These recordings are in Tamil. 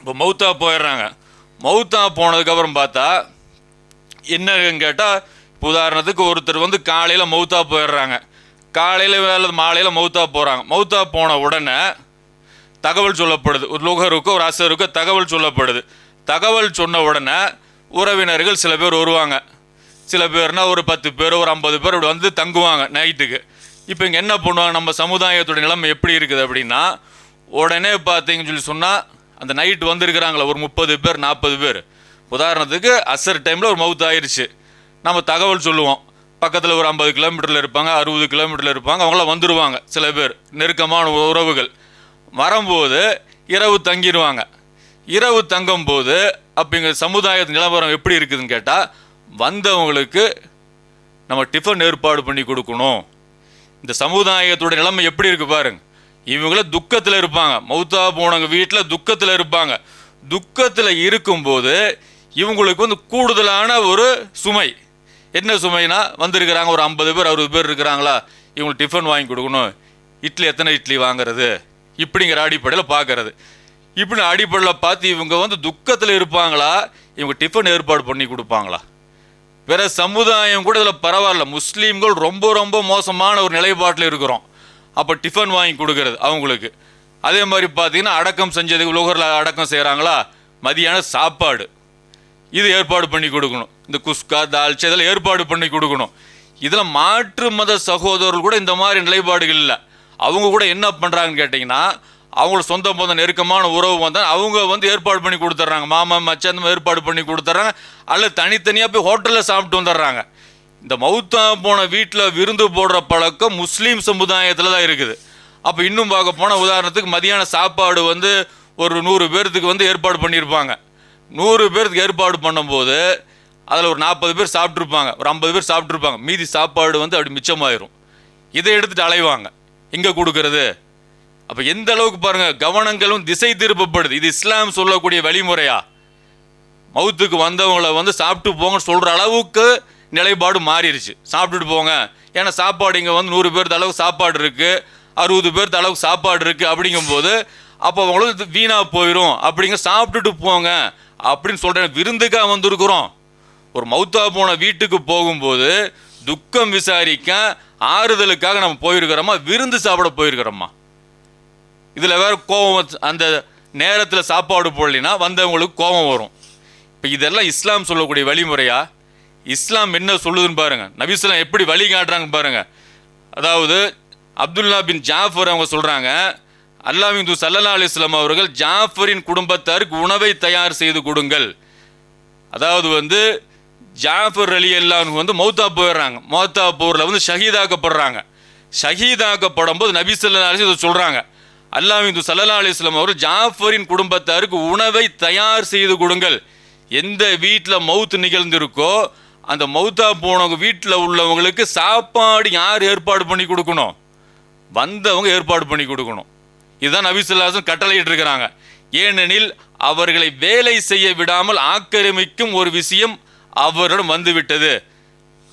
இப்போ மௌத்தா போயிடுறாங்க. மௌத்தா போனதுக்கப்புறம் பார்த்தா என்னன்னு கேட்டால் இப்போ உதாரணத்துக்கு ஒருத்தர் வந்து காலையில் மௌத்தா போயிடுறாங்க. காலையில் வேலை மாலையில் மௌத்தா போகிறாங்க மௌத்தா போன உடனே தகவல் சொல்லப்படுது. ஒரு லுகருக்கு ஒரு அசருக்கு தகவல் சொல்லப்படுது. தகவல் சொன்ன உடனே உறவினர்கள் சில பேர் வருவாங்க. சில பேர்னா ஒரு பத்து பேர் ஒரு ஐம்பது பேர் இப்படி வந்து தங்குவாங்க நைட்டுக்கு. இப்போ இங்கே என்ன பண்ணுவாங்க? நம்ம சமுதாயத்தோட நிலைமை எப்படி இருக்குது அப்படின்னா உடனே பார்த்தீங்கன்னு சொல்லி சொன்னால் அந்த நைட்டு வந்திருக்கிறாங்களே ஒரு முப்பது பேர் நாற்பது பேர். உதாரணத்துக்கு அசர் டைமில் ஒரு மவுத் ஆயிடுச்சு நம்ம தகவல் சொல்லுவோம். பக்கத்தில் ஒரு ஐம்பது கிலோமீட்டரில் இருப்பாங்க அறுபது கிலோமீட்டரில் இருப்பாங்க அவங்களாம் வந்துடுவாங்க சில பேர். நெருக்கமான உறவுகள். வரும்போது இரவு தங்கிடுவாங்க இரவு தங்கும்போது அப்போ இங்கே சமுதாயத்து நிலவரம் எப்படி இருக்குதுன்னு கேட்டால் வந்தவங்களுக்கு நம்ம டிஃபன் ஏற்பாடு பண்ணி கொடுக்கணும். இந்த சமுதாயத்தோட நிலைமை எப்படி இருக்கு பாருங்க. இவங்கள துக்கத்தில் இருப்பாங்க. மௌத்தா போனவங்க வீட்டில் துக்கத்தில் இருப்பாங்க. துக்கத்தில் இருக்கும்போது இவங்களுக்கு வந்து கூடுதலான ஒரு சுமை. என்ன சுமைனா வந்திருக்கிறாங்க ஒரு ஐம்பது பேர் அறுபது பேர் இருக்கிறாங்களா? இவங்களுக்கு டிஃபன் வாங்கி கொடுக்கணும். இட்லி எத்தனை இட்லி வாங்குறது? இப்படிங்கிற அடிப்படையில் பார்க்கறது இப்படி அடிப்படையில் பார்த்து இவங்க வந்து துக்கத்தில் இருப்பாங்களா? இவங்க டிஃபன் ஏற்பாடு பண்ணி கொடுப்பாங்களா? வேற சமுதாயம் கூட இதில் பரவாயில்ல. முஸ்லீம்கள் ரொம்ப ரொம்ப மோசமான ஒரு நிலைப்பாட்டில் இருக்கிறோம். அப்போ டிஃபன் வாங்கி கொடுக்கறது அவங்களுக்கு. அதே மாதிரி பார்த்தீங்கன்னா அடக்கம் செஞ்சது உலகரில் அடக்கம் செய்கிறாங்களா மதியான சாப்பாடு. இது ஏற்பாடு பண்ணி கொடுக்கணும். இந்த குஸ்கா தால்ச்சா இதெல்லாம் ஏற்பாடு பண்ணி கொடுக்கணும். இதில் மாற்று மத சகோதரர்கள் கூட இந்த மாதிரி நிலைப்பாடுகள் இல்லை. அவங்க கூட என்ன பண்ணுறாங்கன்னு கேட்டிங்கன்னா அவங்களுக்கு சொந்த பந்த நெருக்கமான உறவு வந்தால் அவங்க வந்து ஏற்பாடு பண்ணி கொடுத்துட்றாங்க. மாமா மச்சான் ஏற்பாடு பண்ணி கொடுத்துட்றாங்க. அல்லது தனித்தனியாக போய் ஹோட்டலில் சாப்பிட்டு வந்துடுறாங்க. இந்த மௌத்தா போன வீட்டில் விருந்து போடுற பழக்கம் முஸ்லீம் சமுதாயத்தில் தான் இருக்குது. அப்போ இன்னும் பார்க்க போனால் உதாரணத்துக்கு மதியான சாப்பாடு வந்து ஒரு நூறு பேர்த்துக்கு வந்து ஏற்பாடு பண்ணியிருப்பாங்க. நூறு பேர்த்துக்கு ஏற்பாடு பண்ணும்போது அதில் ஒரு நாற்பது பேர் சாப்பிட்ருப்பாங்க ஒரு ஐம்பது பேர் சாப்பிட்ருப்பாங்க மீதி சாப்பாடு வந்து அப்படி மிச்சமாயிரும். இதை எடுத்துகிட்டு அலைவாங்க. எங்கே கொடுக்குறது? அப்போ எந்த அளவுக்கு பாருங்க கவனங்களும் திசை திருப்பப்படுது. இது இஸ்லாம் சொல்லக்கூடிய வழிமுறையா? மவுத்துக்கு வந்தவங்கள வந்து சாப்பிட்டு போங்கன்னு சொல்கிற அளவுக்கு நிலைப்பாடு மாறிடுச்சு சாப்பிட்டுட்டு போங்க. ஏன்னா சாப்பாடு இங்கே வந்து நூறு பேர்த்து அளவுக்கு சாப்பாடு இருக்குது அறுபது பேர்த்து அளவுக்கு சாப்பாடு இருக்குது அப்படிங்கும்போது அப்போ அவங்களும் வீணாக போயிடும் அப்படிங்க சாப்பிட்டுட்டு போங்க. அப்படின்னு சொல்கிறேன் விருந்துக்காக வந்திருக்கிறோம். ஒரு மௌத்தா போன வீட்டுக்கு போகும்போது துக்கம் விசாரிக்க ஆறுதலுக்காக நம்ம போயிருக்கிறோமா? விருந்து சாப்பிட போயிருக்கிறோமா? இதில் வேற கோபம் அந்த நேரத்தில் சாப்பாடு போடலைன்னா வந்தவங்களுக்கு கோபம் வரும். இப்போ இதெல்லாம் இஸ்லாம் சொல்லக்கூடிய வழிமுறையா? இஸ்லாம் என்ன சொல்லுதுன்னு பாருங்கள் நபிஸ்லாம் எப்படி வழி காட்டுறாங்க பாருங்கள் அதாவது அப்துல்லா பின் ஜாஃபர் அவங்க சொல்கிறாங்க அல்லாஹ்வின் தூதர் சல்லா அலிஸ்லாம் அவர்கள் ஜாஃபரின் குடும்பத்தாருக்கு உணவை தயார் செய்து கொடுங்கள். அதாவது வந்து ஜாஃபர் அலி அல்லாஹ் வந்து மௌத்தா போயிடுறாங்க. மௌத்தா போரில் வந்து ஷஹீதாக்கப்படுறாங்க. ஷஹீதாக்கப்படும் போது நபி ஸல்லல்லாஹு அலைஹி சொல்கிறாங்க சொல்றாங்க சல்லா அலிஸ்லாம் அவர் ஜாஃபரின் குடும்பத்தாருக்கு உணவை தயார் செய்து கொடுங்கள். எந்த வீட்டில் மௌத்து நிகழ்ந்திருக்கோ அந்த மவுத்தா போனவங்க வீட்டில் உள்ளவங்களுக்கு சாப்பாடு யார் ஏற்பாடு பண்ணி கொடுக்கணும்? வந்தவங்க ஏற்பாடு பண்ணி கொடுக்கணும். இதுதான் நபிசுல்லாசன் கட்டளையிட்டு இருக்கிறாங்க ஏனெனில் அவர்களை வேலை செய்ய விடாமல் ஆக்கிரமிக்கும் ஒரு விஷயம் அவரிடம் வந்துவிட்டது.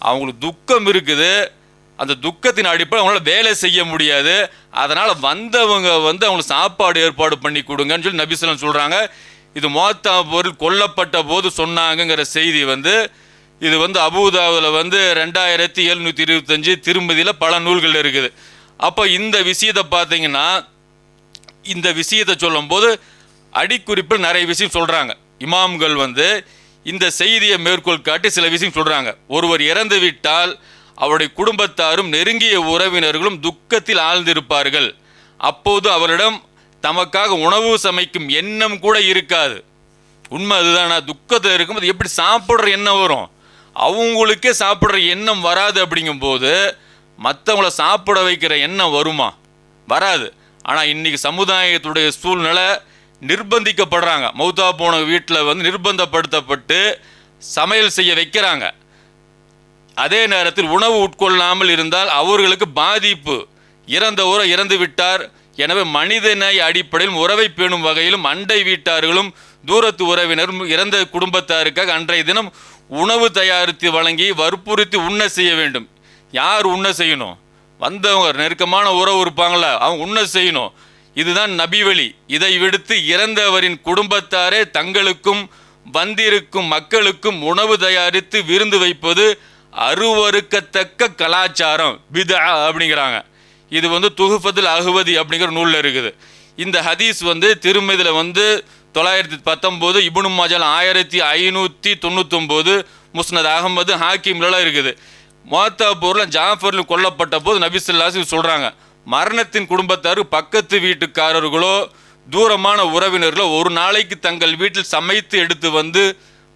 அவங்களுக்கு துக்கம் இருக்குது. அந்த துக்கத்தின் அடிப்படை அவங்களால வேலை செய்ய முடியாது. அதனால் வந்தவங்க வந்து அவங்களுக்கு சாப்பாடு ஏற்பாடு பண்ணி கொடுங்கன்னு சொல்லி நபிசலம் சொல்கிறாங்க இது மோத்தா பொருள் கொல்லப்பட்ட போது சொன்னாங்கங்கிற செய்தி வந்து இது வந்து அபுதாவில் வந்து ரெண்டாயிரத்தி எழுநூற்றி இருபத்தஞ்சு திருமதியில் பல நூல்கள் இருக்குது. அப்போ இந்த விஷயத்தை பார்த்தீங்கன்னா இந்த விஷயத்தை சொல்லும்போது அடிக்குறிப்பில் நிறைய விஷயம் சொல்கிறாங்க இமாம்கள் வந்து இந்த செய்தியை மேற்கோள் காட்டி சில விஷயம் சொல்கிறாங்க ஒருவர் இறந்து விட்டால் அவருடைய குடும்பத்தாரும் நெருங்கிய உறவினர்களும் துக்கத்தில் ஆழ்ந்திருப்பார்கள். அப்போது அவரிடம் தமக்காக உணவு சமைக்கும் எண்ணம் கூட இருக்காது. உண்மை அதுதானா? துக்கத்தில் இருக்கும்போது எப்படி சாப்பிட்ற எண்ணம் வரும்? அவங்களுக்கே சாப்பிட்ற எண்ணம் வராது. அப்படிங்கும்போது மற்றவங்கள சாப்பிட வைக்கிற எண்ணம் வருமா? வராது. ஆனால் இன்னைக்கு சமுதாயத்துடைய சூழ்நிலை நிர்பந்திக்கப்படுறாங்க. மௌத்தா போன வீட்டில் வந்து நிர்பந்தப்படுத்தப்பட்டு சமையல் செய்ய வைக்கிறாங்க. அதே நேரத்தில் உணவு உட்கொள்ளாமல் இருந்தால் அவர்களுக்கு பாதிப்பு. இறந்தவரோ இறந்து விட்டார். எனவே மனிதநேய அடிப்படையில் உறவை பேணும் வகையிலும் அண்டை வீட்டார்களும் தூரத்து உறவினரும் இறந்த குடும்பத்தாருக்காக அன்றைய தினம் உணவு தயாரித்து வழங்கி வற்புறுத்தி உண்ண செய்ய வேண்டும். யார் உண்ண செய்யணும்? வந்தவங்க நெருக்கமான உறவு இருப்பாங்களா? அவங்க உண்ண செய்யணும். இதுதான் நபிவழி இதை விடுத்து இறந்தவரின் குடும்பத்தாரே தங்களுக்கும் வந்திருக்கும் மக்களுக்கும் உணவு தயாரித்து விருந்து வைப்பது அருவறுக்கத்தக்க கலாச்சாரம் பிதா அப்படிங்கிறாங்க. இது வந்து துகுஃபத்துல் அகுவதி அப்படிங்கிற நூலில் இருக்குது. இந்த ஹதீஸ் வந்து திருமதியில் வந்து தொள்ளாயிரத்தி பத்தொம்போது இபுனு மஜால் ஆயிரத்தி ஐநூற்றி தொண்ணூத்தொம்போது முஸ்னத் அகமது ஹாக்கிம்லாம் இருக்குது. மோத்தாப்பூரில் ஜாஃபரில் கொல்லப்பட்ட போது நபிசுல்லாசி சொல்கிறாங்க மரணத்தின் குடும்பத்தார் பக்கத்து வீட்டுக்காரர்களோ தூரமான உறவினர்களோ ஒரு நாளைக்கு தங்கள் வீட்டில் சமைத்து எடுத்து வந்து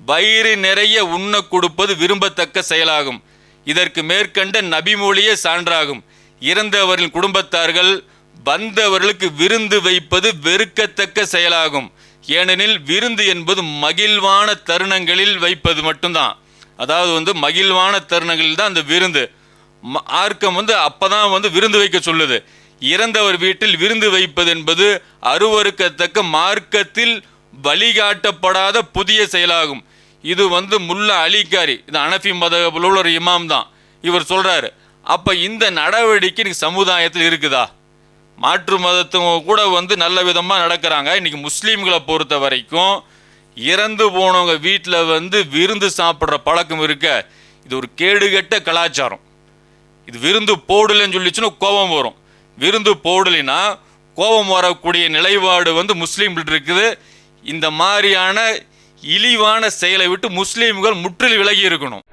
வயிறு நிறைய உண்ண கொடுப்பது விரும்பத்தக்க செயலாகும். இதற்கு மேற்கண்ட நபிமொழியே சான்றாகும். இறந்தவரின் குடும்பத்தார்கள் வந்தவர்களுக்கு விருந்து வைப்பது வெறுக்கத்தக்க செயலாகும். ஏனெனில் விருந்து என்பது மகிழ்வான தருணங்களில் வைப்பது மட்டும்தான். அதாவது வந்து மகிழ்வான தருணங்களில் தான் அந்த விருந்து. ம- ஆர்க்கம் வந்து அப்பதான் வந்து விருந்து வைக்க சொல்லுது. இறந்தவர் வீட்டில் விருந்து வைப்பது என்பது அருவருக்கத்தக்க மார்க்கத்தில் வழிகாட்டப்படாத புதிய செயலாகும். இது வந்து முல்லா அலிகாரி இது அனஃபி மதகுல உள்ள ஒரு இமாம் தான். இவர் சொல்கிறாரு அப்போ இந்த நடவடிக்கை இன்னைக்கு சமுதாயத்தில் இருக்குதா? மாற்று மதத்துவங்க கூட வந்து நல்ல விதமாக நடக்கிறாங்க. இன்றைக்கி முஸ்லீம்களை பொறுத்த வரைக்கும் இறந்து போனவங்க வீட்டில் வந்து விருந்து சாப்பிட்ற பழக்கம் இருக்க இது ஒரு கேடுகெட்ட கலாச்சாரம். இது விருந்து போடலைன்னு சொல்லிச்சுன்னா கோபம் வரும். விருந்து போடலைன்னா கோபம் வரக்கூடிய நிலைப்பாடு வந்து முஸ்லீம்கிட்ட இருக்குது. இந்த மாதிரியான இழிவான செயலை விட்டு முஸ்லீம்கள் முற்றில் விலகி இருக்கணும்.